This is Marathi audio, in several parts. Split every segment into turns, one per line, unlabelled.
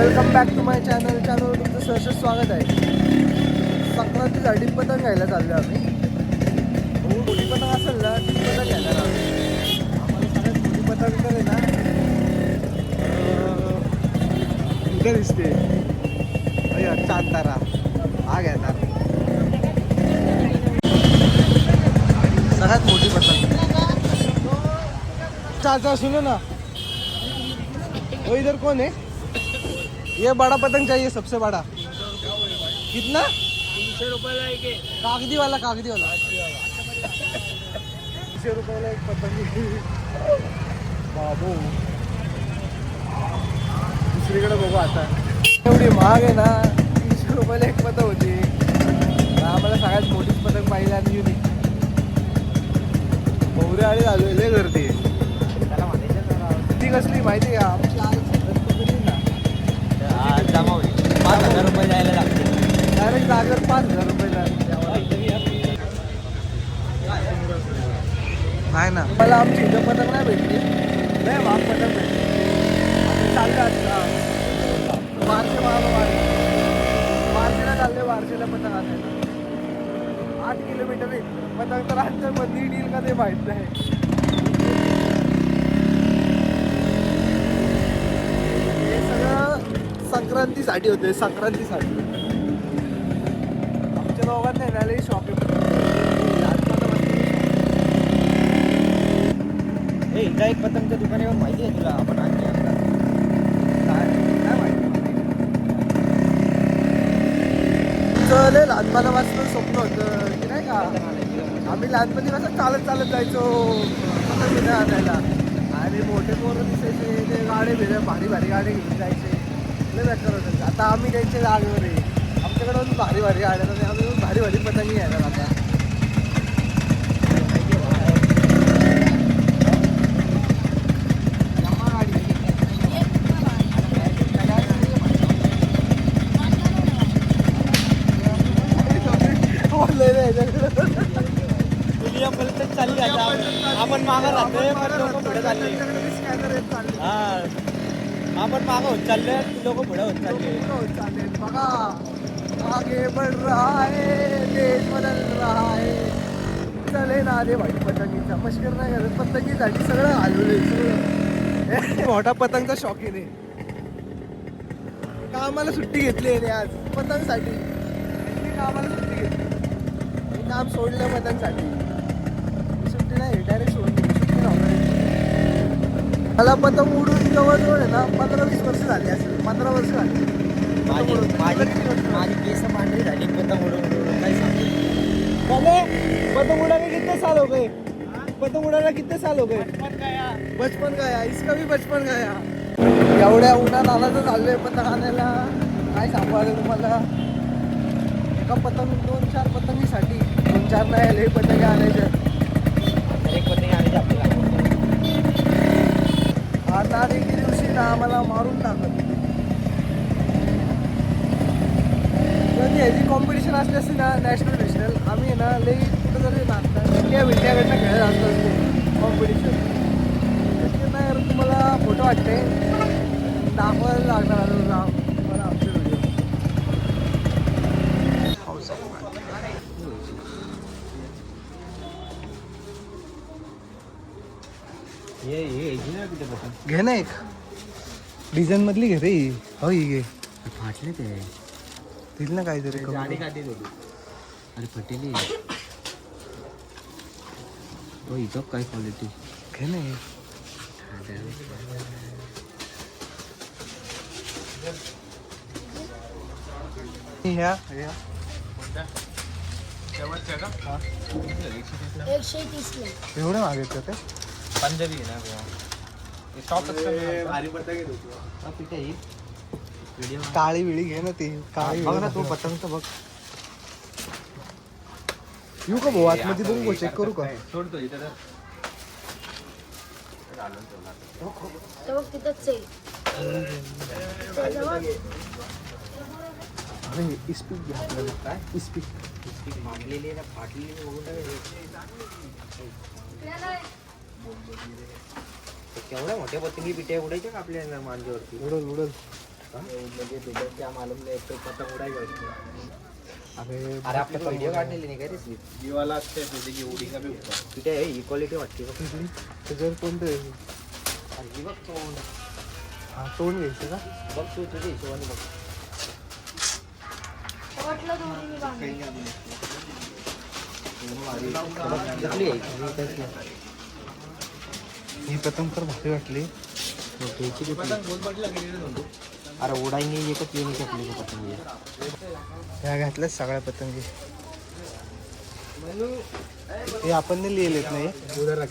Welcome back to my channel चॅनलवर तुमचं सहर्ष स्वागत आहे. संक्रांतीसाठी पतंग घ्यायला चाललो आम्ही. हो मोठी पतंग असेल ना ती पतंग घ्यायला लागलो आम्हाला सगळ्यात मोठी पतंग तर आहे ना. इथं दिसते. अय्या, चांतारा हा घेणार सगळ्यात मोठी पतंग. चाचा सुनो ना. इधर कौन है ये बड़ा पतंग चाहिए सबसे बड़ा। कितना?
रुपयाला एक.
कागदी वाला कागदी वाला। एक पतंग। बाबू। दुसरीकडे बघू आता। एवढी महाग आहे ना तीनशे रुपयाला एक पतंग होती. आम्हाला सगळ्यात मोठीच पतंग पाहिजे आणि युनिक आळी झालो लय गर्दी ती कसली माहिती आहे आमची आज पतंग ना
हा, जमा होईल. पाच हजार रुपये द्यायला लागतील
डायरेक्ट जागेवर पाच हजार रुपये नाही ना मला आमची इथं पतंग नाही भेटली नाही महाग पतंग भेटली आम्ही चाललो आता बारशे मागं बारशे बारशेला चालले बारशेला पतंग आणायला आठ किलोमीटर आहे. पतंग तर आणतं डील का ते माहीत नाही. हे सगळं संक्रांतीसाठी होते संक्रांतीसाठी. आमच्या दोघांना येणारे शॉपिंग
ए एक पतंगच्या दुकाने माहिती आहे तुला? आपण आणली आता.
तुमचं लय लहानपणापासून स्वप्न होतं की नाही का? आम्ही लहानपणी कसं चालत चालत जायचो. विना आणायला. आणि मोठे पोरं दिसायचे ते गाडे बिडे भारी भारी गाडी घेऊन जायचे. लय बेकार होतं. आता आम्ही त्यांच्या जागेवर आहे. आमच्याकडे भारी भारी गाड्या आम्ही भारी भारी पतंगी घ्यायला आता बोलले नाही याच्याकडे.
दुनिया पलटत चालली आता आपण मागं राहतोय पण लोक पुढे चालले
त्यांच्याकडे scanner आहेत चालले.
हा. आपण मागं होत चालले लोक पुढे होत चालले.
हो, चालेल. बघा आगे बढ़ रहा है देश बदल रहा है. चले ना दे भाई पतंगीचा. मस्कर नाही करत पतंगीसाठी सगळं हलवलंय सगळं. मोठा पतंगचा शौकीन आहे कामाला सुट्टी घेतली आहे रे आज पतंगसाठी. कामाला सुट्टी घेतली? मी काम सोडलं पतंगसाठी. सुट्टी नाही डायरेक्ट नव्हती मला पतंग उडून जवळजवळ आहे ना पंधरा वीस वर्ष झाली असेल पंधरा वर्ष झाली.
माझी. माझी
किती?
माझी केस पांढरी झाली पतंग उडून उडून काय सांगू?
पहले पतंग उड़ाने कितने साल हो गए? पतंग उड़ाना कितने साल हो गए? बचपन गया. इसका भी बचपन गया. एवढ्या उन्हात आला तर चाललोय पतंग आणायला काय सांगू आता तुम्हाला? एका पतंग दोन चार पतंगीसाठी. दोन चार नाही आले पतंग आणायचे
एक पतंग आणायची आपल्याला
आता एके दिवशी ना आम्हाला मारून टाकत कधी ह्याची कॉम्पिटिशन असली असते ना नॅशनल नॅशनल आम्ही ना लई कुठं जरी नाचतात इंडिया इंडियाकडनं खेळत असतो कॉम्पिटिशन नाही यार तुम्हाला फोटो वाटते दाखवायला लागणार घे ना एक. डिझाईन मधली घे रे. ही. हो घे
फाटले ते.
दिल ना काहीतरी.
गाडी काढली अरे फटेली. इथं काय क्वालिटी
घे ना हे. ह्या एवढं मागितलं ते?
पंजाबी आहे ना व्हिडिओ
काळी विळी घे ना ती. काळी
बघ ना तू. पतंग बघ.
येऊ का भाऊ? आतमध्ये बघू चेक करू का?
सोडतो इथं
तर. बघ तिथंच आहे.
इस्पिक घ्या आपल्याला. काय? इस्पिक.
मागलेली ना फाटलेली बघून केवढ्या मोठ्या पतंगी पिट्या उडायच्या का आपल्या मांजवरती
उडल उडल. अरे
अरे आपल्या व्हिडिओ काढलेली नाही काय रे
जीवाला असते तुझी एवढी का बी
तिथे इक्वालिटी वाटते बघ.
त्याच्यावर कोणतं आहे?
अरे ही बघ तोंड.
हा तोंड घ्यायचं का?
बघ तू तुझ्या हिशोबाने बघ.
वाटलं दोन्ही?
ही
पतंग तर भारी वाटली?
अरे उडाई एकच येणे शकली पतंग?
ह्या घातल्या सगळ्या पतंगी. हे आपण नाही. लिहिलेत नाही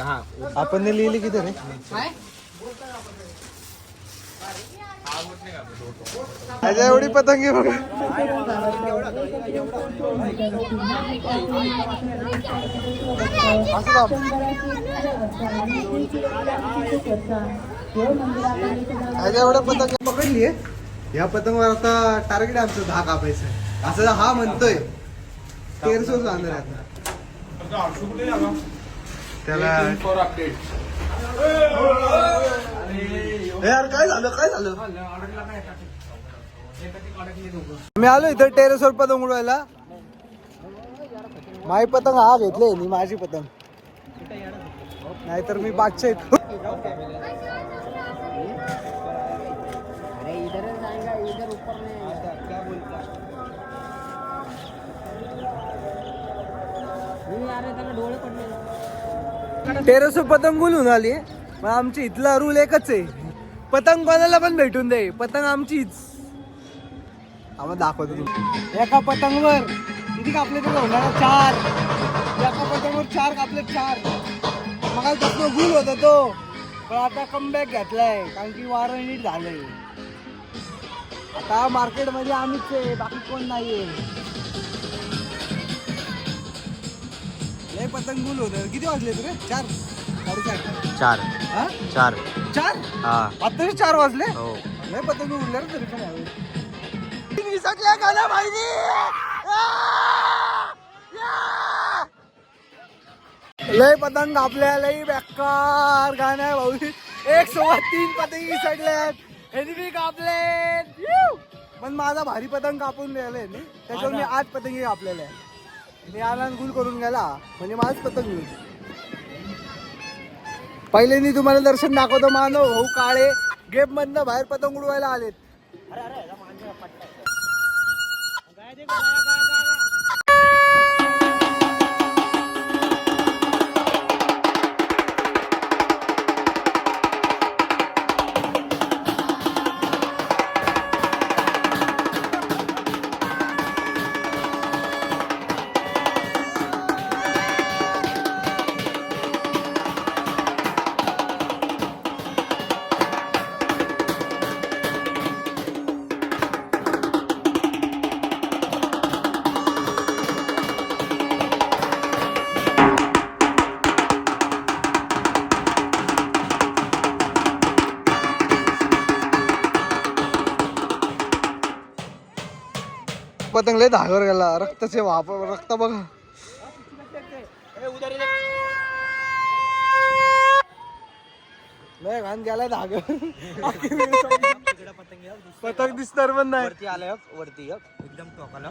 हा.
आपण लिहिले किती रे? ह्याच्या एवढी पतंगी बघ. ह्याच्या एवढ्या पतंग पकडली या पतंगवर आता टार्गेट आमचं दहा कापायचं. असं हा म्हणतोय. तेरसो जाणार आहे आता. त्याला ए यार काय झालं काय झालं? मी आलो इथं टेरेसवर पतंग उडवायला. माझी पतंग हा घेतले मी माझी पतंग. नाहीतर मी बादशाह इथं. टेरेसवर पतंग बोलून आली पण आमची इथला रूल एकच आहे. पतंग कोणाला पण भेटून दे. पतंग आमचीच. आम्हाला दाखवतो तुम्ही एका पतंगवर किती कापले ते उन्हाळ्यात चार. एका पतंगवर चार कापले चार. मग तसं गुल होता तो पण आता कमबॅक घेतलाय कारण की वारं नीट झालंय. आता मार्केटमध्ये आम्हीच आहे बाकी कोण नाहीये. लय पतंग गुल होतं. किती वाजले रे? चार.
चार.
हा?
चार.
चार?
हा.
आता चार वाजले?
हो.
लय पतंग उडल्या तरी पण लय पतंग आपल्या लय बेकार गाण्या भाऊ एक सोबत तीन पतंग निसटल्यात ह्यांनी बी कापले पण माझा भारी पतंग कापून द्यायला त्याच्यावर मी आठ पतंगी कापलेल्या आहे मी आला गुल करून गेला म्हणजे माझ पतंग पहिले मी तुम्हाला दर्शन दाखवतो मानव भाऊ काळे. गेप मधनं बाहेर पतंग उडवायला आलेत. पतंग लय धागावर गेला. रक्ताचे वाप रक्त बघा. लय घाण गेला धाग पतंग दिसणार पण नाही.
वरती आलं वरती एकदम टोकाला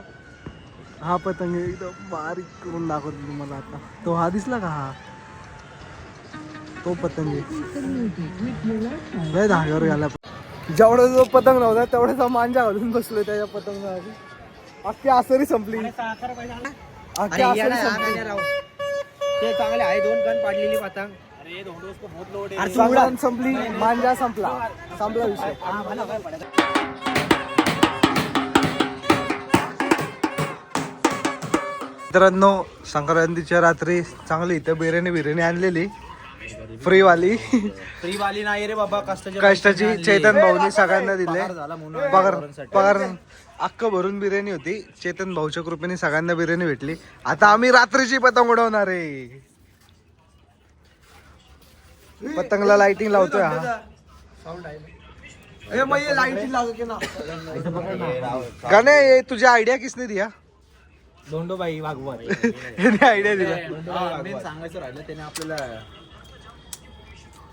हा. पतंग एकदम बारीक करून दाखवतो तुम्हाला आता. तो हा दिसला का हा? तो पतंग. लय धाग्यावर गेला. जेवढा जो पतंग नव्हता तेवढ्याचा मांजा घालून बसलोय त्याच्या पतंग अख्खी आसरी संपली. अख्खी आसरी संपली.
ते चांगले आहे दोन गण पाडलेली पतंग
अरे दोनों उसको बहुत लोड है
अरे तू उडा.
संक्रांत संपली मांजा संपला. संपला विषय. मित्रांनो संक्रांतीच्या रात्री चांगली इथं बिर्याणी बिर्याणी आणलेली. फ्री वाली
फ्री वाली नाही रे बाबा
कष्टाची चेतन भाऊनी सगळ्यांना दिले.
पगार
पगार अक्क भरून बिर्याणी होती. चेतन भाऊच्या कृपेने सगळ्यांना बिर्याणी भेटली. आता आम्ही रात्रीची पतंग उडवणार आहे. पतंगला लाइटिंग लावतोय हा. गाणे ये तुझी आयडिया किसने दिया?
धोंडो बाई भागवत.
याने आयडिया दिला.
सांगायचं राहिलं त्याने आपल्याला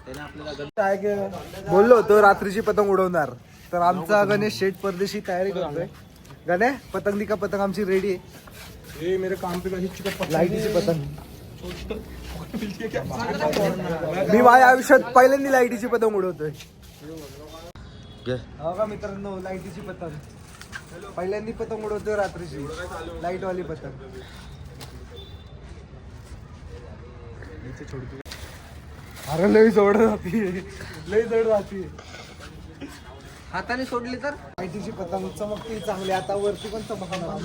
त्याने आपल्याला
काय के- बोललो होतो रात्रीची पतंग उडवणार. तर आमचा गणेश शेठ परदेशी तयारी करतोय. गणे पतंग का पतंग आमची रेडी आहे.
ये मेरे काम पे
लाईटीची पतंग. मी माझ्या आयुष्यात पहिल्यांदा लाईटीची पतंग उडवतोय. हो का मित्रांनो लाईटीची पतंग. पहिल्यांदा पतंग उडवतोय रात्रीची. लाइट वाली पतंग. अरे लई जोड राहते लई जोड राहते
हाताने सोडली तर?
लाईटीची पतंग चमकती चांगली. आता वरती पण light.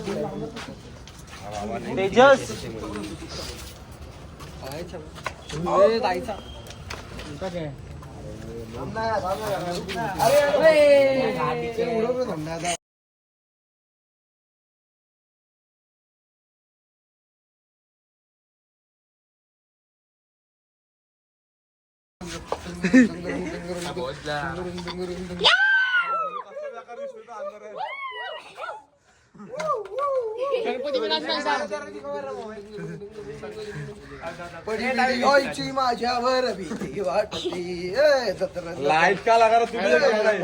तेजस.
पडली ओयची माझ्यावर भीती वाटती.
लाइट का लगा रहा तू